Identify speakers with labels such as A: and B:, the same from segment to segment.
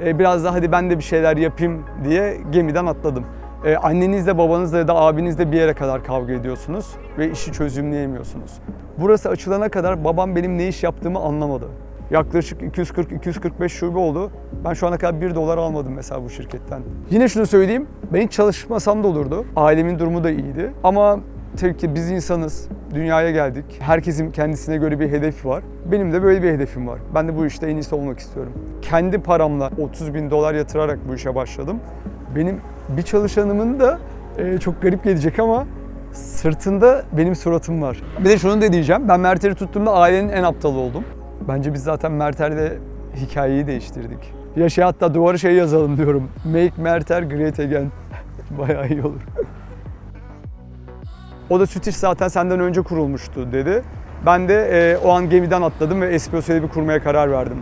A: e, biraz da hadi ben de bir şeyler yapayım diye gemiden atladım. E, annenizle babanızla ya da abinizle bir yere kadar kavga ediyorsunuz ve işi çözümleyemiyorsunuz. Burası açılana kadar babam benim ne iş yaptığımı anlamadı. Yaklaşık 240-245 şube oldu. Ben şu ana kadar 1 dolar almadım mesela bu şirketten. Yine şunu söyleyeyim, ben hiç çalışmasam da olurdu. Ailemin durumu da iyiydi. Ama tabii ki biz insanız, dünyaya geldik. Herkesin kendisine göre bir hedefi var. Benim de böyle bir hedefim var. Ben de bu işte en iyisi olmak istiyorum. Kendi paramla 30 bin dolar yatırarak bu işe başladım. Benim bir çalışanımın da e, çok garip gelecek ama sırtında benim suratım var. Bir de şunu da diyeceğim. Ben Merter'i tuttuğumda ailenin en aptalı oldum. Bence biz zaten Merter'le hikayeyi değiştirdik. Ya şey hatta duvara şey yazalım diyorum. Make Merter great again. Bayağı iyi olur. O da süt iş zaten senden önce kurulmuştu dedi. Ben de e, o an gemiden atladım ve Espresso Lab'i kurmaya karar verdim.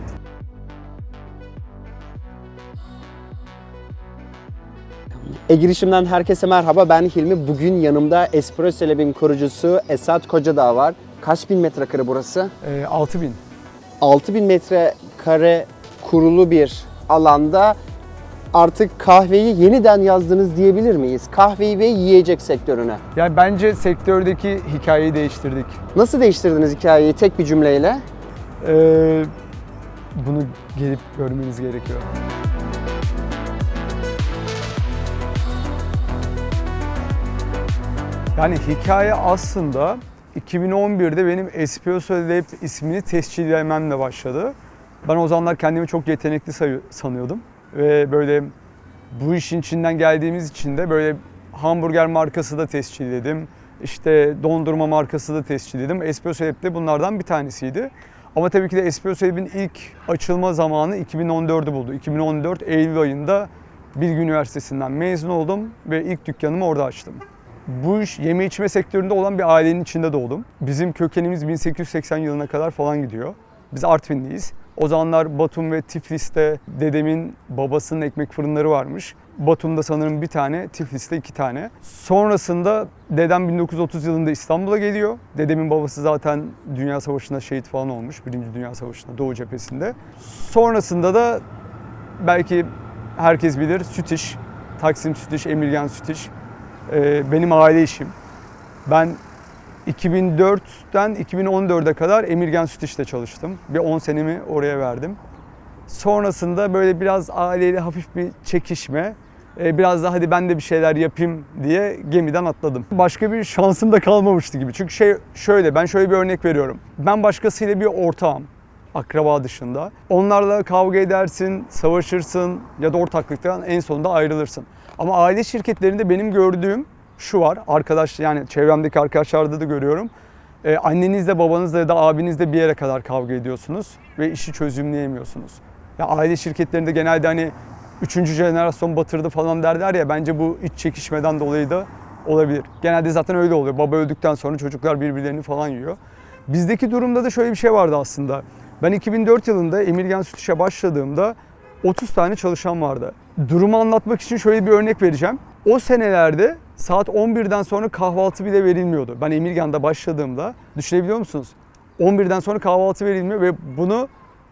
B: E girişimden herkese merhaba. Ben Hilmi. Bugün yanımda Espresso Lab'in kurucusu Esat Kocadağ var. Kaç bin metrekare burası?
A: E, 6000.
B: 6000 metrekare kurulu bir alanda artık kahveyi yeniden yazdınız diyebilir miyiz? Kahveyi ve yiyecek sektörüne.
A: Yani bence sektördeki hikayeyi değiştirdik.
B: Nasıl değiştirdiniz hikayeyi tek bir cümleyle?
A: Ee, bunu gelip görmeniz gerekiyor. Yani hikaye aslında 2011'de benim Espresso Lab ismini tescillememle başladı. Ben o zamanlar kendimi çok yetenekli sanıyordum. Ve böyle bu işin içinden geldiğimiz için de böyle hamburger markası da tescilledim. İşte dondurma markası da tescilledim. Espresso Lab de bunlardan bir tanesiydi. Ama tabii ki de Espresso Lab'in ilk açılma zamanı 2014'ü buldu. 2014 Eylül ayında Bilgi Üniversitesi'nden mezun oldum ve ilk dükkanımı orada açtım. Bu iş yeme içme sektöründe olan bir ailenin içinde doğdum. Bizim kökenimiz 1880 yılına kadar falan gidiyor. Biz Artvinliyiz. O zamanlar Batum ve Tiflis'te dedemin babasının ekmek fırınları varmış. Batum'da sanırım bir tane, Tiflis'te iki tane. Sonrasında dedem 1930 yılında İstanbul'a geliyor. Dedemin babası zaten Dünya Savaşı'nda şehit falan olmuş. Birinci Dünya Savaşı'nda Doğu cephesinde. Sonrasında da belki herkes bilir süt iş. Taksim süt iş, Emirgan süt iş. Ee, benim aile işim. Ben 2004'ten 2014'e kadar Emirgan Süt İş'te çalıştım. Bir 10 senemi oraya verdim. Sonrasında böyle biraz aileyle hafif bir çekişme. e, Biraz da hadi ben de bir şeyler yapayım diye gemiden atladım. Başka bir şansım da kalmamıştı gibi. Çünkü şey şöyle, ben şöyle bir örnek veriyorum. Ben başkasıyla bir ortağım akraba dışında. Onlarla kavga edersin, savaşırsın ya da ortaklıktan en sonunda ayrılırsın. Ama aile şirketlerinde benim gördüğüm şu var. Arkadaş yani çevremdeki arkadaşlarda da görüyorum. Ee, annenizle babanızla ya da abinizle bir yere kadar kavga ediyorsunuz ve işi çözümleyemiyorsunuz. Ya aile şirketlerinde genelde hani üçüncü jenerasyon batırdı falan derler ya bence bu iç çekişmeden dolayı da olabilir. Genelde zaten öyle oluyor. Baba öldükten sonra çocuklar birbirlerini falan yiyor. Bizdeki durumda da şöyle bir şey vardı aslında. Ben 2004 yılında Emirgan Süt İş'e başladığımda 30 tane çalışan vardı. Durumu anlatmak için şöyle bir örnek vereceğim. O senelerde saat 11'den sonra kahvaltı bile verilmiyordu. Ben Emirgan'da başladığımda düşünebiliyor musunuz? 11'den sonra kahvaltı verilmiyor ve bunu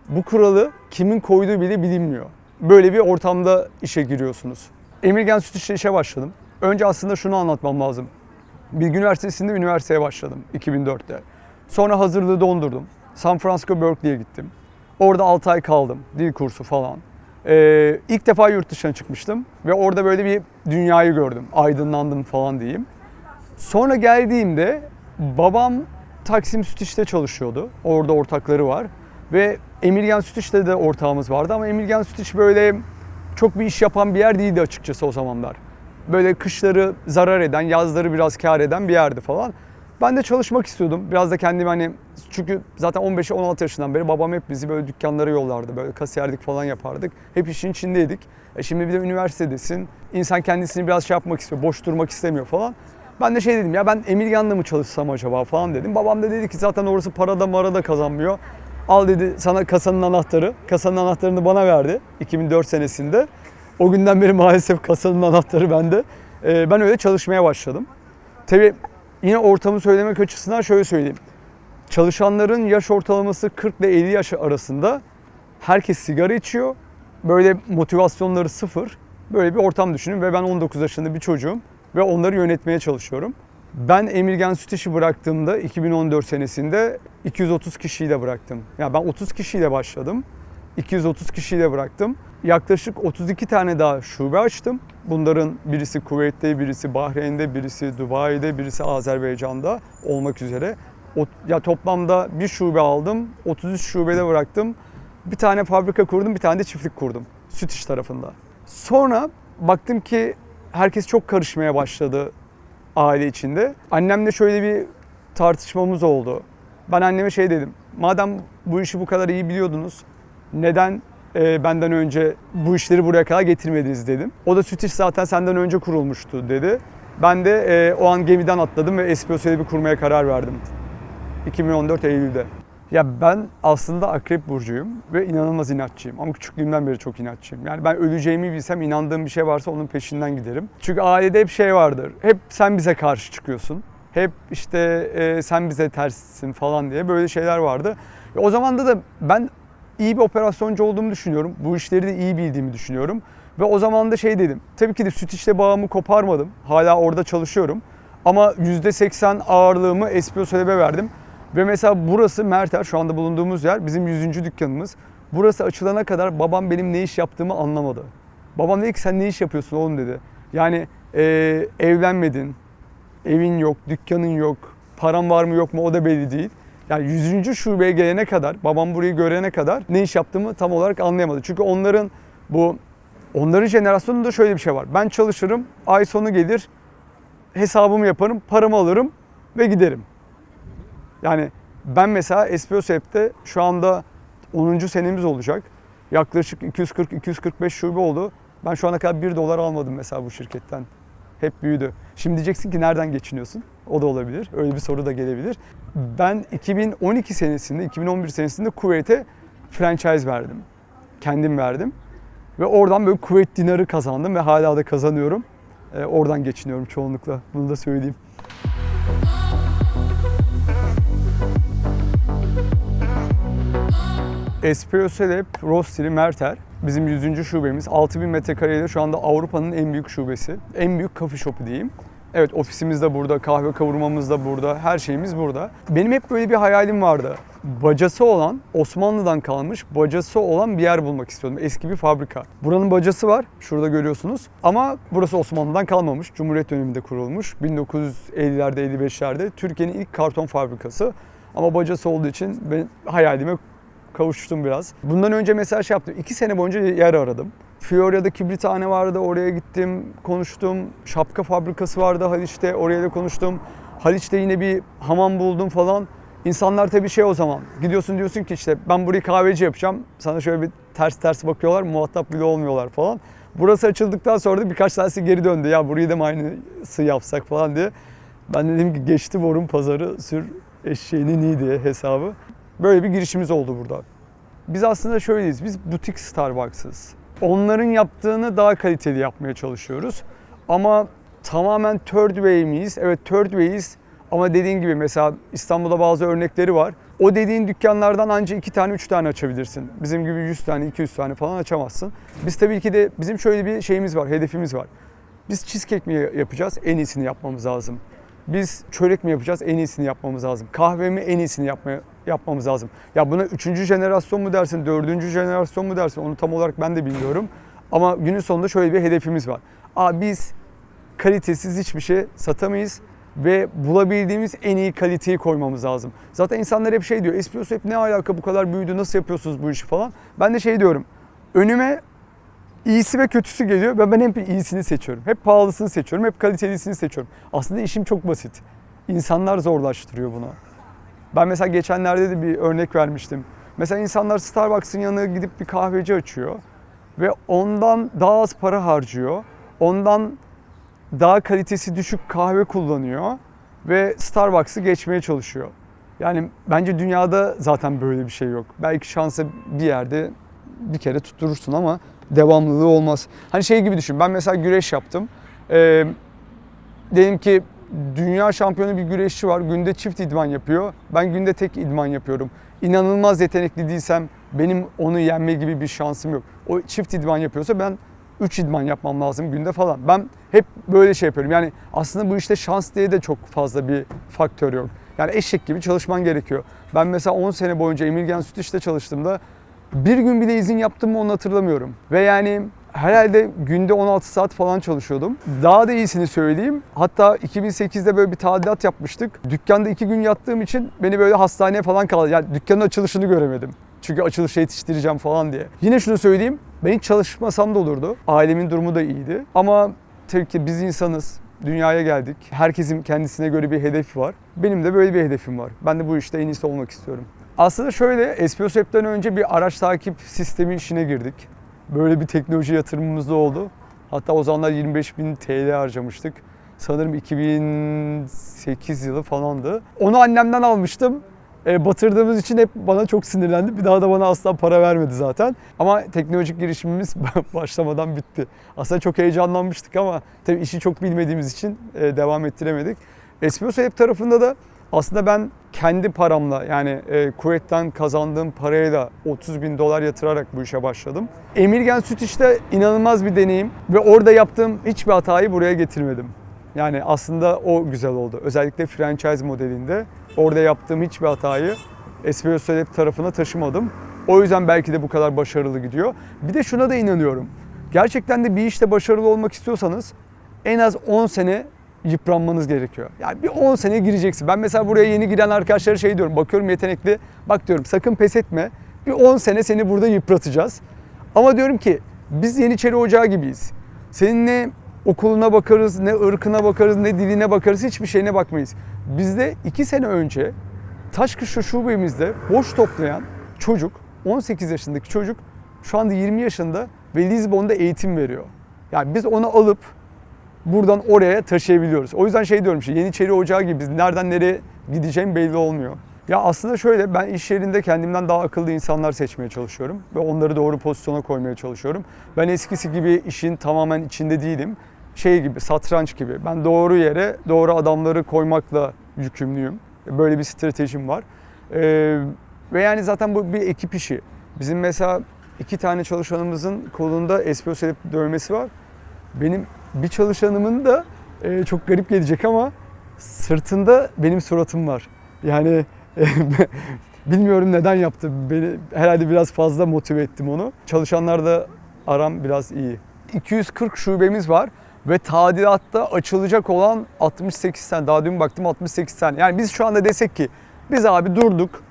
A: bu kuralı kimin koyduğu bile bilinmiyor. Böyle bir ortamda işe giriyorsunuz. Emirgan Süt İş'te işe başladım. Önce aslında şunu anlatmam lazım. Bilgi Üniversitesi'nde üniversiteye başladım 2004'te. Sonra hazırlığı dondurdum. San Francisco Berkeley'ye gittim. Orada 6 ay kaldım. Dil kursu falan. Ee, ilk defa yurt dışına çıkmıştım. Ve orada böyle bir dünyayı gördüm. Aydınlandım falan diyeyim. Sonra geldiğimde babam Taksim Süt İş'te çalışıyordu. Orada ortakları var. Ve Emirgan Süt İş'te de ortağımız vardı ama Emirgan Süt İş böyle çok bir iş yapan bir yer değildi açıkçası o zamanlar. Böyle kışları zarar eden, yazları biraz kar eden bir yerdi falan. Ben de çalışmak istiyordum. Biraz da kendimi hani çünkü zaten 15-16 yaşından beri babam hep bizi böyle dükkanlara yollardı. Böyle kasiyerlik falan yapardık. Hep işin içindeydik. E şimdi bir de üniversitedesin. İnsan kendisini biraz şey yapmak istiyor, boş durmak istemiyor falan. Ben de şey dedim ya ben Emirgan'da mı çalışsam acaba falan dedim. Babam da dedi ki zaten orası parada marada kazanmıyor. Al dedi sana kasanın anahtarı. Kasanın anahtarını bana verdi 2004 senesinde. O günden beri maalesef kasanın anahtarı bende. Ee, ben öyle çalışmaya başladım. Tabii yine ortamı söylemek açısından şöyle söyleyeyim. Çalışanların yaş ortalaması 40 ile 50 yaş arasında. Herkes sigara içiyor böyle motivasyonları sıfır. Böyle bir ortam düşünün ve ben 19 yaşında bir çocuğum ve onları yönetmeye çalışıyorum. Ben Emirgen Süt İşi bıraktığımda 2014 senesinde 230 kişiyle bıraktım. Yani ben 30 kişiyle başladım. 230 kişiyle bıraktım. Yaklaşık 32 tane daha şube açtım. Bunların birisi Kuveyt'te, birisi Bahreyn'de, birisi Dubai'de, birisi Azerbaycan'da olmak üzere. O, ya toplamda bir şube aldım, 33 şubede bıraktım. Bir tane fabrika kurdum, bir tane de çiftlik kurdum süt iş tarafında. Sonra baktım ki herkes çok karışmaya başladı aile içinde. Annemle şöyle bir tartışmamız oldu. Ben anneme şey dedim. Madem bu işi bu kadar iyi biliyordunuz, neden e, benden önce bu işleri buraya kadar getirmediniz dedim. O da süt iş zaten senden önce kurulmuştu dedi. Ben de e, o an gemiden atladım ve Espresso'yu bir kurmaya karar verdim. 2014 Eylül'de. Ya ben aslında akrep burcuyum ve inanılmaz inatçıyım. Ama küçüklüğümden beri çok inatçıyım. Yani ben öleceğimi bilsem inandığım bir şey varsa onun peşinden giderim. Çünkü ailede hep şey vardır. Hep sen bize karşı çıkıyorsun. Hep işte e, sen bize terssin falan diye böyle şeyler vardı. Ve o zaman da da ben iyi bir operasyoncu olduğumu düşünüyorum. Bu işleri de iyi bildiğimi düşünüyorum. Ve o zaman da şey dedim. Tabii ki de süt işle bağımı koparmadım. Hala orada çalışıyorum. Ama %80 ağırlığımı Espresso Lab'e verdim. Ve mesela burası Merter, şu anda bulunduğumuz yer bizim 100. dükkanımız. Burası açılana kadar babam benim ne iş yaptığımı anlamadı. Babam dedi ki sen ne iş yapıyorsun oğlum dedi. Yani e, evlenmedin, evin yok, dükkanın yok, paran var mı yok mu o da belli değil. Yani 100. şubeye gelene kadar, babam burayı görene kadar ne iş yaptığımı tam olarak anlayamadı. Çünkü onların bu onların jenerasyonunda şöyle bir şey var. Ben çalışırım, ay sonu gelir, hesabımı yaparım, paramı alırım ve giderim. Yani ben mesela Espresso App'te şu anda 10. senemiz olacak. Yaklaşık 240-245 şube oldu. Ben şu ana kadar 1 dolar almadım mesela bu şirketten. Hep büyüdü. Şimdi diyeceksin ki nereden geçiniyorsun? O da olabilir. Öyle bir soru da gelebilir. Ben 2012 senesinde, 2011 senesinde Kuveyt'e franchise verdim. Kendim verdim. Ve oradan böyle Kuveyt dinarı kazandım ve hala da kazanıyorum. Ee, oradan geçiniyorum çoğunlukla. Bunu da söyleyeyim. Espresso Lab Roastery Merter. Bizim 100. şubemiz. 6000 metrekareyle şu anda Avrupa'nın en büyük şubesi. En büyük coffee shop'u diyeyim. Evet ofisimiz de burada, kahve kavurmamız da burada, her şeyimiz burada. Benim hep böyle bir hayalim vardı. Bacası olan, Osmanlı'dan kalmış bacası olan bir yer bulmak istiyordum. Eski bir fabrika. Buranın bacası var, şurada görüyorsunuz. Ama burası Osmanlı'dan kalmamış. Cumhuriyet döneminde kurulmuş. 1950'lerde, 55'lerde Türkiye'nin ilk karton fabrikası. Ama bacası olduğu için ben hayalime kavuştum biraz. Bundan önce mesela şey yaptım. iki sene boyunca yer aradım. Florya'da kibrithane vardı. Oraya gittim, konuştum. Şapka fabrikası vardı Haliç'te. Oraya da konuştum. Haliç'te yine bir hamam buldum falan. İnsanlar tabii şey o zaman. Gidiyorsun diyorsun ki işte ben burayı kahveci yapacağım. Sana şöyle bir ters ters bakıyorlar. Muhatap bile olmuyorlar falan. Burası açıldıktan sonra da birkaç tanesi geri döndü. Ya burayı da mı aynısı yapsak falan diye. Ben dedim ki geçti borun pazarı sür eşeğini ni diye hesabı. Böyle bir girişimiz oldu burada. Biz aslında şöyleyiz. Biz butik Starbucks'ız. Onların yaptığını daha kaliteli yapmaya çalışıyoruz. Ama tamamen third way miyiz? Evet third way'iz. Ama dediğin gibi mesela İstanbul'da bazı örnekleri var. O dediğin dükkanlardan ancak iki tane, üç tane açabilirsin. Bizim gibi 100 tane, 200 tane falan açamazsın. Biz tabii ki de bizim şöyle bir şeyimiz var, hedefimiz var. Biz cheesecake mi yapacağız? En iyisini yapmamız lazım. Biz çörek mi yapacağız? En iyisini yapmamız lazım. Kahve mi? En iyisini yapmaya, yapmamız lazım. Ya buna üçüncü jenerasyon mu dersin, dördüncü jenerasyon mu dersin onu tam olarak ben de bilmiyorum. Ama günün sonunda şöyle bir hedefimiz var. Aa, biz kalitesiz hiçbir şey satamayız ve bulabildiğimiz en iyi kaliteyi koymamız lazım. Zaten insanlar hep şey diyor, Espresso hep ne alaka bu kadar büyüdü, nasıl yapıyorsunuz bu işi falan. Ben de şey diyorum, önüme iyisi ve kötüsü geliyor ve ben hep iyisini seçiyorum. Hep pahalısını seçiyorum, hep kalitelisini seçiyorum. Aslında işim çok basit. İnsanlar zorlaştırıyor bunu. Ben mesela geçenlerde de bir örnek vermiştim. Mesela insanlar Starbucks'ın yanına gidip bir kahveci açıyor ve ondan daha az para harcıyor. Ondan daha kalitesi düşük kahve kullanıyor ve Starbucks'ı geçmeye çalışıyor. Yani bence dünyada zaten böyle bir şey yok. Belki şansa bir yerde bir kere tutturursun ama devamlılığı olmaz. Hani şey gibi düşün. Ben mesela güreş yaptım. Ee, diyelim ki dünya şampiyonu bir güreşçi var. Günde çift idman yapıyor. Ben günde tek idman yapıyorum. İnanılmaz yetenekli değilsem benim onu yenme gibi bir şansım yok. O çift idman yapıyorsa ben 3 idman yapmam lazım günde falan. Ben hep böyle şey yapıyorum. Yani aslında bu işte şans diye de çok fazla bir faktör yok. Yani eşek gibi çalışman gerekiyor. Ben mesela 10 sene boyunca Emirgen Süt işte çalıştığımda bir gün bile izin yaptım mı onu hatırlamıyorum. Ve yani herhalde günde 16 saat falan çalışıyordum. Daha da iyisini söyleyeyim. Hatta 2008'de böyle bir tadilat yapmıştık. Dükkanda iki gün yattığım için beni böyle hastaneye falan kaldı. Yani dükkanın açılışını göremedim. Çünkü açılışa yetiştireceğim falan diye. Yine şunu söyleyeyim. Ben hiç çalışmasam da olurdu. Ailemin durumu da iyiydi. Ama tabii ki biz insanız. Dünyaya geldik. Herkesin kendisine göre bir hedefi var. Benim de böyle bir hedefim var. Ben de bu işte en iyisi olmak istiyorum. Aslında şöyle, Espresso App'ten önce bir araç takip sistemi işine girdik. Böyle bir teknoloji yatırımımız da oldu. Hatta o zamanlar 25 bin TL harcamıştık. Sanırım 2008 yılı falandı. Onu annemden almıştım. E, batırdığımız için hep bana çok sinirlendi. Bir daha da bana asla para vermedi zaten. Ama teknolojik girişimimiz başlamadan bitti. Aslında çok heyecanlanmıştık ama tabii işi çok bilmediğimiz için e, devam ettiremedik. Espresso App tarafında da aslında ben kendi paramla yani e, kuvvetten kazandığım paraya da 30 bin dolar yatırarak bu işe başladım. Emirgen Süt işte inanılmaz bir deneyim ve orada yaptığım hiçbir hatayı buraya getirmedim. Yani aslında o güzel oldu. Özellikle franchise modelinde orada yaptığım hiçbir hatayı Espresso Lab tarafına taşımadım. O yüzden belki de bu kadar başarılı gidiyor. Bir de şuna da inanıyorum. Gerçekten de bir işte başarılı olmak istiyorsanız en az 10 sene yıpranmanız gerekiyor. Yani bir 10 sene gireceksin. Ben mesela buraya yeni giren arkadaşlara şey diyorum. Bakıyorum yetenekli. Bak diyorum sakın pes etme. Bir 10 sene seni burada yıpratacağız. Ama diyorum ki biz Yeniçeri Ocağı gibiyiz. Senin ne okuluna bakarız, ne ırkına bakarız, ne diline bakarız, hiçbir şeyine bakmayız. Bizde 2 sene önce Taşkışla şubemizde boş toplayan çocuk, 18 yaşındaki çocuk şu anda 20 yaşında ve Lizbon'da eğitim veriyor. Yani biz onu alıp buradan oraya taşıyabiliyoruz. O yüzden şey diyorum işte Yeniçeri Ocağı gibi biz nereden nereye gideceğim belli olmuyor. Ya aslında şöyle ben iş yerinde kendimden daha akıllı insanlar seçmeye çalışıyorum ve onları doğru pozisyona koymaya çalışıyorum. Ben eskisi gibi işin tamamen içinde değilim. Şey gibi satranç gibi ben doğru yere doğru adamları koymakla yükümlüyüm. Böyle bir stratejim var. Ee, ve yani zaten bu bir ekip işi. Bizim mesela iki tane çalışanımızın kolunda espresso dövmesi var. Benim bir çalışanımın da e, çok garip gelecek ama sırtında benim suratım var. Yani e, bilmiyorum neden yaptı. Beni herhalde biraz fazla motive ettim onu. Çalışanlarda aram biraz iyi. 240 şubemiz var ve tadilatta açılacak olan 68 tane. Daha dün baktım 68 tane. Yani biz şu anda desek ki biz abi durduk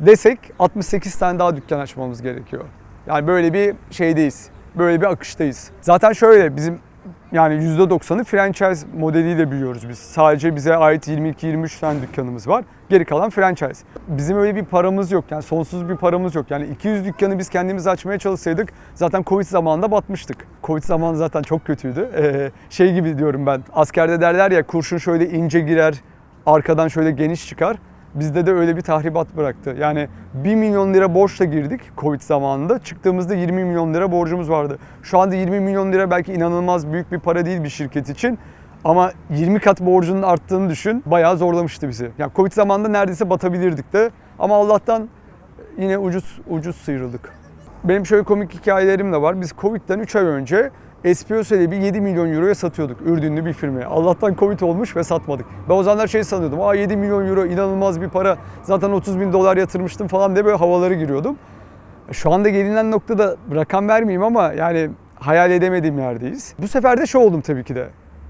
A: desek 68 tane daha dükkan açmamız gerekiyor. Yani böyle bir şeydeyiz. Böyle bir akıştayız. Zaten şöyle bizim yani %90'ı franchise modeliyle büyüyoruz biz. Sadece bize ait 22-23 tane dükkanımız var. Geri kalan franchise. Bizim öyle bir paramız yok. Yani sonsuz bir paramız yok. Yani 200 dükkanı biz kendimiz açmaya çalışsaydık zaten Covid zamanında batmıştık. Covid zamanı zaten çok kötüydü. Ee, şey gibi diyorum ben. Askerde derler ya kurşun şöyle ince girer, arkadan şöyle geniş çıkar. Bizde de öyle bir tahribat bıraktı. Yani 1 milyon lira borçla girdik Covid zamanında. Çıktığımızda 20 milyon lira borcumuz vardı. Şu anda 20 milyon lira belki inanılmaz büyük bir para değil bir şirket için. Ama 20 kat borcunun arttığını düşün. Bayağı zorlamıştı bizi. Yani Covid zamanında neredeyse batabilirdik de. Ama Allah'tan yine ucuz ucuz sıyrıldık. Benim şöyle komik hikayelerim de var. Biz Covid'den 3 ay önce İle bir 7 milyon euroya satıyorduk Ürdünlü bir firmaya. Allah'tan Covid olmuş ve satmadık. Ben o zamanlar şey sanıyordum. Aa 7 milyon euro inanılmaz bir para. Zaten 30 bin dolar yatırmıştım falan diye böyle havaları giriyordum. Şu anda gelinen noktada rakam vermeyeyim ama yani hayal edemediğim yerdeyiz. Bu sefer de şu oldum tabii ki de.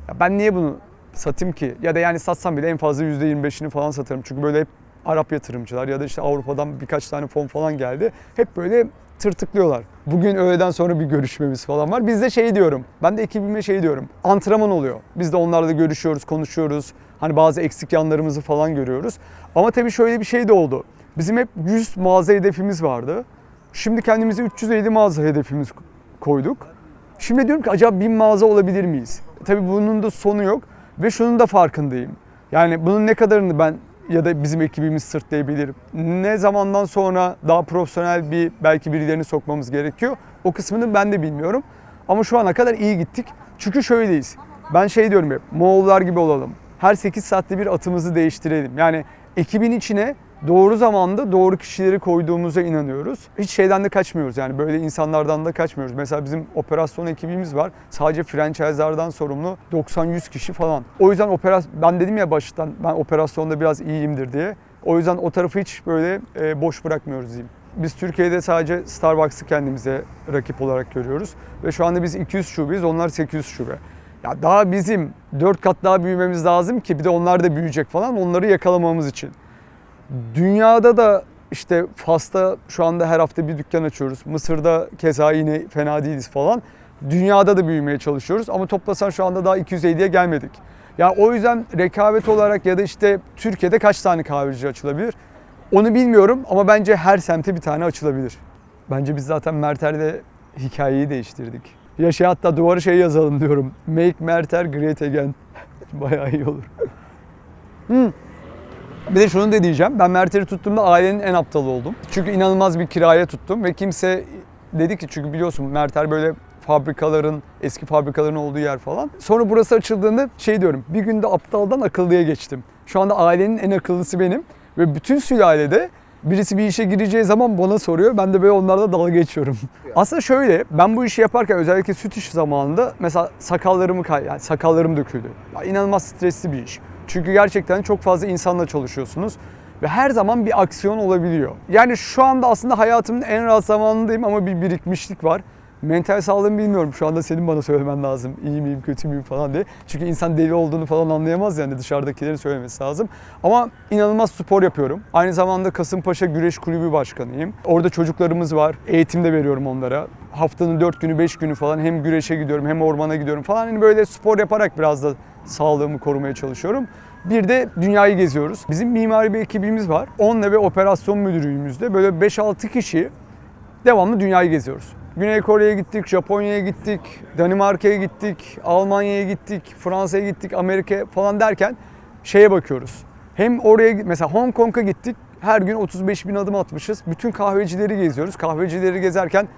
A: Ya ben niye bunu satayım ki? Ya da yani satsam bile en fazla %25'ini falan satarım. Çünkü böyle hep Arap yatırımcılar ya da işte Avrupa'dan birkaç tane fon falan geldi. Hep böyle tırtıklıyorlar. Bugün öğleden sonra bir görüşmemiz falan var. Biz de şey diyorum. Ben de ekibime şey diyorum. Antrenman oluyor. Biz de onlarla görüşüyoruz, konuşuyoruz. Hani bazı eksik yanlarımızı falan görüyoruz. Ama tabii şöyle bir şey de oldu. Bizim hep 100 mağaza hedefimiz vardı. Şimdi kendimize 350 mağaza hedefimiz koyduk. Şimdi diyorum ki acaba 1000 mağaza olabilir miyiz? Tabii bunun da sonu yok ve şunun da farkındayım. Yani bunun ne kadarını ben ya da bizim ekibimiz sırtlayabilir. Ne zamandan sonra daha profesyonel bir belki birilerini sokmamız gerekiyor. O kısmını ben de bilmiyorum. Ama şu ana kadar iyi gittik. Çünkü şöyleyiz. Ben şey diyorum hep Moğollar gibi olalım. Her 8 saatte bir atımızı değiştirelim. Yani ekibin içine doğru zamanda doğru kişileri koyduğumuza inanıyoruz. Hiç şeyden de kaçmıyoruz yani böyle insanlardan da kaçmıyoruz. Mesela bizim operasyon ekibimiz var. Sadece franchise'lardan sorumlu 90-100 kişi falan. O yüzden operasyon ben dedim ya baştan ben operasyonda biraz iyiyimdir diye. O yüzden o tarafı hiç böyle e, boş bırakmıyoruz diyeyim. Biz Türkiye'de sadece Starbucks'ı kendimize rakip olarak görüyoruz. Ve şu anda biz 200 şubeyiz, onlar 800 şube. Ya daha bizim 4 kat daha büyümemiz lazım ki bir de onlar da büyüyecek falan onları yakalamamız için. Dünyada da işte Fas'ta şu anda her hafta bir dükkan açıyoruz. Mısır'da keza yine fena değiliz falan. Dünyada da büyümeye çalışıyoruz ama toplasan şu anda daha 250'ye gelmedik. Ya o yüzden rekabet olarak ya da işte Türkiye'de kaç tane kahveci açılabilir? Onu bilmiyorum ama bence her semte bir tane açılabilir. Bence biz zaten Merter'le hikayeyi değiştirdik. Ya şey hatta duvara şey yazalım diyorum. Make Merter great again. Bayağı iyi olur. Hmm. Bir de şunu da diyeceğim. Ben Merter'i tuttuğumda ailenin en aptalı oldum. Çünkü inanılmaz bir kiraya tuttum ve kimse dedi ki çünkü biliyorsun Merter böyle fabrikaların, eski fabrikaların olduğu yer falan. Sonra burası açıldığında şey diyorum. Bir günde aptaldan akıllıya geçtim. Şu anda ailenin en akıllısı benim ve bütün sülalede birisi bir işe gireceği zaman bana soruyor. Ben de böyle onlarla dalga geçiyorum. Aslında şöyle ben bu işi yaparken özellikle süt işi zamanında mesela sakallarımı kay yani sakallarım döküldü. Ya inanılmaz stresli bir iş. Çünkü gerçekten çok fazla insanla çalışıyorsunuz ve her zaman bir aksiyon olabiliyor. Yani şu anda aslında hayatımın en rahat zamanındayım ama bir birikmişlik var. Mental sağlığımı bilmiyorum. Şu anda senin bana söylemen lazım. İyi miyim, kötü müyüm falan diye. Çünkü insan deli olduğunu falan anlayamaz yani dışarıdakilerin söylemesi lazım. Ama inanılmaz spor yapıyorum. Aynı zamanda Kasımpaşa Güreş Kulübü Başkanıyım. Orada çocuklarımız var. Eğitim de veriyorum onlara. Haftanın 4 günü, 5 günü falan hem güreşe gidiyorum hem ormana gidiyorum falan. Hani böyle spor yaparak biraz da sağlığımı korumaya çalışıyorum. Bir de dünyayı geziyoruz. Bizim mimari bir ekibimiz var. Onunla ve operasyon müdürlüğümüzde böyle 5-6 kişi devamlı dünyayı geziyoruz. Güney Kore'ye gittik, Japonya'ya gittik, Danimarka'ya gittik, Almanya'ya gittik, Fransa'ya gittik, Amerika falan derken şeye bakıyoruz. Hem oraya mesela Hong Kong'a gittik. Her gün 35 bin adım atmışız. Bütün kahvecileri geziyoruz. Kahvecileri gezerken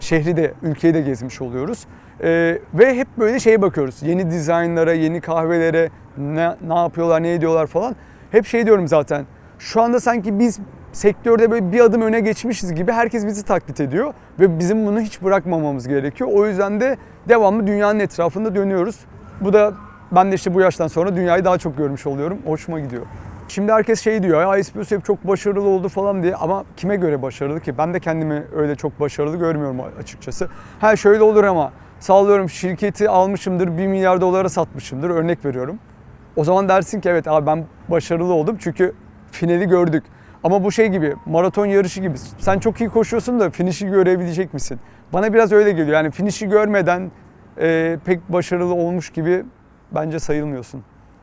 A: şehri de, ülkeyi de gezmiş oluyoruz. Ee, ve hep böyle şeye bakıyoruz. Yeni dizaynlara, yeni kahvelere, ne, ne yapıyorlar, ne ediyorlar falan. Hep şey diyorum zaten. Şu anda sanki biz sektörde böyle bir adım öne geçmişiz gibi herkes bizi taklit ediyor. Ve bizim bunu hiç bırakmamamız gerekiyor. O yüzden de devamlı dünyanın etrafında dönüyoruz. Bu da ben de işte bu yaştan sonra dünyayı daha çok görmüş oluyorum. Hoşuma gidiyor. Şimdi herkes şey diyor ya Espresso hep çok başarılı oldu falan diye ama kime göre başarılı ki? Ben de kendimi öyle çok başarılı görmüyorum açıkçası. Ha şöyle olur ama sallıyorum şirketi almışımdır 1 milyar dolara satmışımdır örnek veriyorum. O zaman dersin ki evet abi ben başarılı oldum çünkü finali gördük. Ama bu şey gibi maraton yarışı gibi sen çok iyi koşuyorsun da finişi görebilecek misin? Bana biraz öyle geliyor yani finişi görmeden e, pek başarılı olmuş gibi bence sayılmıyorsun.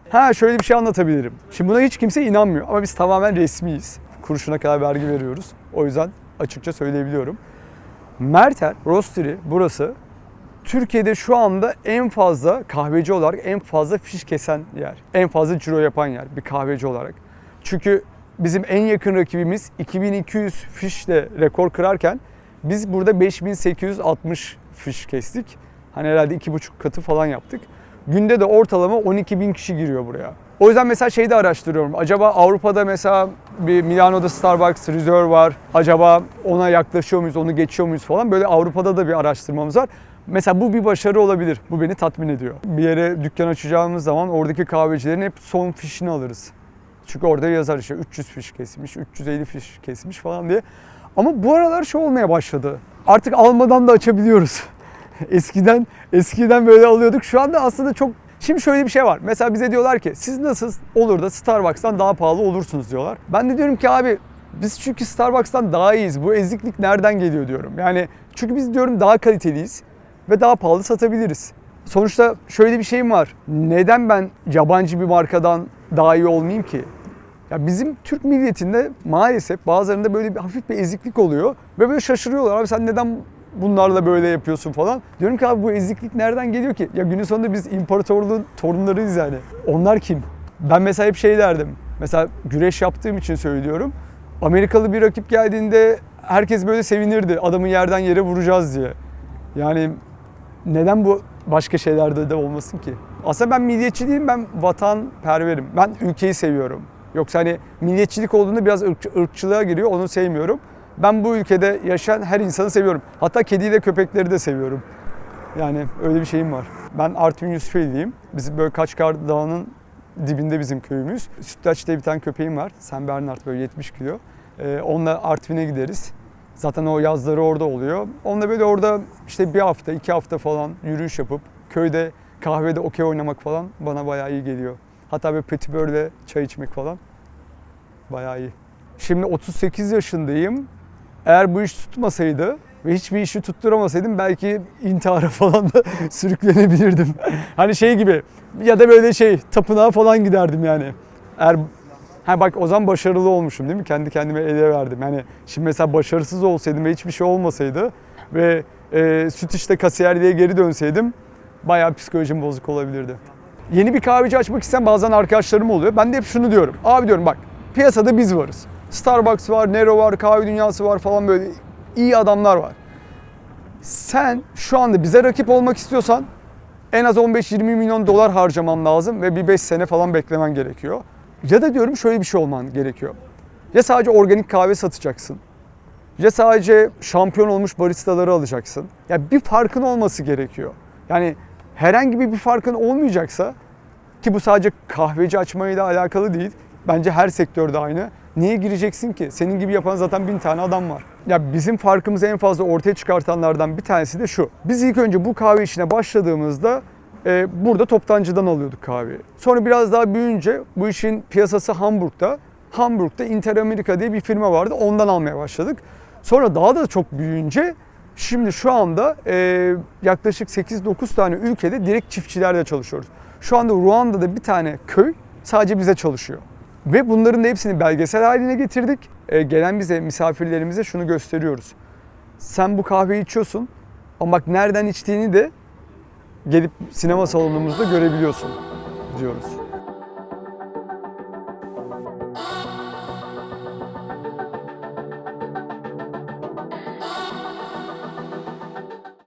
A: Ha şöyle bir şey anlatabilirim. Şimdi buna hiç kimse inanmıyor ama biz tamamen resmiyiz. Kuruşuna kadar vergi veriyoruz. O yüzden açıkça söyleyebiliyorum. Merter Roastery burası Türkiye'de şu anda en fazla kahveci olarak en fazla fiş kesen yer. En fazla ciro yapan yer bir kahveci olarak. Çünkü bizim en yakın rakibimiz 2200 fişle rekor kırarken biz burada 5860 fiş kestik. Hani herhalde iki buçuk katı falan yaptık. Günde de ortalama 12 bin kişi giriyor buraya. O yüzden mesela şeyi de araştırıyorum. Acaba Avrupa'da mesela bir Milano'da Starbucks Reserve var. Acaba ona yaklaşıyor muyuz, onu geçiyor muyuz falan. Böyle Avrupa'da da bir araştırmamız var. Mesela bu bir başarı olabilir. Bu beni tatmin ediyor. Bir yere dükkan açacağımız zaman oradaki kahvecilerin hep son fişini alırız. Çünkü orada yazar işte 300 fiş kesmiş, 350 fiş kesmiş falan diye. Ama bu aralar şey olmaya başladı. Artık almadan da açabiliyoruz. eskiden eskiden böyle alıyorduk. Şu anda aslında çok Şimdi şöyle bir şey var. Mesela bize diyorlar ki siz nasıl olur da Starbucks'tan daha pahalı olursunuz diyorlar. Ben de diyorum ki abi biz çünkü Starbucks'tan daha iyiyiz. Bu eziklik nereden geliyor diyorum. Yani çünkü biz diyorum daha kaliteliyiz ve daha pahalı satabiliriz. Sonuçta şöyle bir şeyim var. Neden ben yabancı bir markadan daha iyi olmayayım ki? Ya bizim Türk milletinde maalesef bazılarında böyle bir hafif bir eziklik oluyor ve böyle şaşırıyorlar. Abi sen neden bunlarla böyle yapıyorsun falan. Diyorum ki abi bu eziklik nereden geliyor ki? Ya günün sonunda biz imparatorluğun torunlarıyız yani. Onlar kim? Ben mesela hep şey derdim. Mesela güreş yaptığım için söylüyorum. Amerikalı bir rakip geldiğinde herkes böyle sevinirdi. Adamı yerden yere vuracağız diye. Yani neden bu başka şeylerde de olmasın ki? Aslında ben milliyetçi değilim, ben vatanperverim. Ben ülkeyi seviyorum. Yoksa hani milliyetçilik olduğunda biraz ırkçı- ırkçılığa giriyor. Onu sevmiyorum. Ben bu ülkede yaşayan her insanı seviyorum. Hatta kediyi de köpekleri de seviyorum. Yani öyle bir şeyim var. Ben Artvin Yusufeli'yim. Bizim böyle Kaçkar Dağı'nın dibinde bizim köyümüz. Sütlaç diye bir tane köpeğim var. Sen Bernard böyle 70 kilo. Ee, onunla Artvin'e gideriz. Zaten o yazları orada oluyor. Onunla böyle orada işte bir hafta, iki hafta falan yürüyüş yapıp köyde kahvede okey oynamak falan bana bayağı iyi geliyor. Hatta böyle petibörde çay içmek falan bayağı iyi. Şimdi 38 yaşındayım. Eğer bu iş tutmasaydı ve hiçbir işi tutturamasaydım belki intihara falan da sürüklenebilirdim. hani şey gibi ya da böyle şey tapınağa falan giderdim yani. Eğer Ha bak o zaman başarılı olmuşum değil mi? Kendi kendime ele verdim. Yani şimdi mesela başarısız olsaydım ve hiçbir şey olmasaydı ve e, süt işte kasiyerliğe geri dönseydim bayağı psikolojim bozuk olabilirdi. Yeni bir kahveci açmak isteyen bazen arkadaşlarım oluyor. Ben de hep şunu diyorum. Abi diyorum bak piyasada biz varız. Starbucks var, Nero var, kahve dünyası var falan böyle iyi adamlar var. Sen şu anda bize rakip olmak istiyorsan en az 15-20 milyon dolar harcaman lazım ve bir 5 sene falan beklemen gerekiyor. Ya da diyorum şöyle bir şey olman gerekiyor. Ya sadece organik kahve satacaksın. Ya sadece şampiyon olmuş baristaları alacaksın. Ya bir farkın olması gerekiyor. Yani herhangi bir farkın olmayacaksa ki bu sadece kahveci açmayla alakalı değil. Bence her sektörde aynı. Niye gireceksin ki? Senin gibi yapan zaten bin tane adam var. Ya bizim farkımızı en fazla ortaya çıkartanlardan bir tanesi de şu. Biz ilk önce bu kahve işine başladığımızda e, burada toptancıdan alıyorduk kahveyi. Sonra biraz daha büyüyünce bu işin piyasası Hamburg'da. Hamburg'da Interamerica diye bir firma vardı. Ondan almaya başladık. Sonra daha da çok büyüyünce şimdi şu anda e, yaklaşık 8-9 tane ülkede direkt çiftçilerle çalışıyoruz. Şu anda Ruanda'da bir tane köy sadece bize çalışıyor. Ve bunların da hepsini belgesel haline getirdik. E, gelen bize misafirlerimize şunu gösteriyoruz. Sen bu kahveyi içiyorsun ama bak nereden içtiğini de gelip sinema salonumuzda görebiliyorsun diyoruz.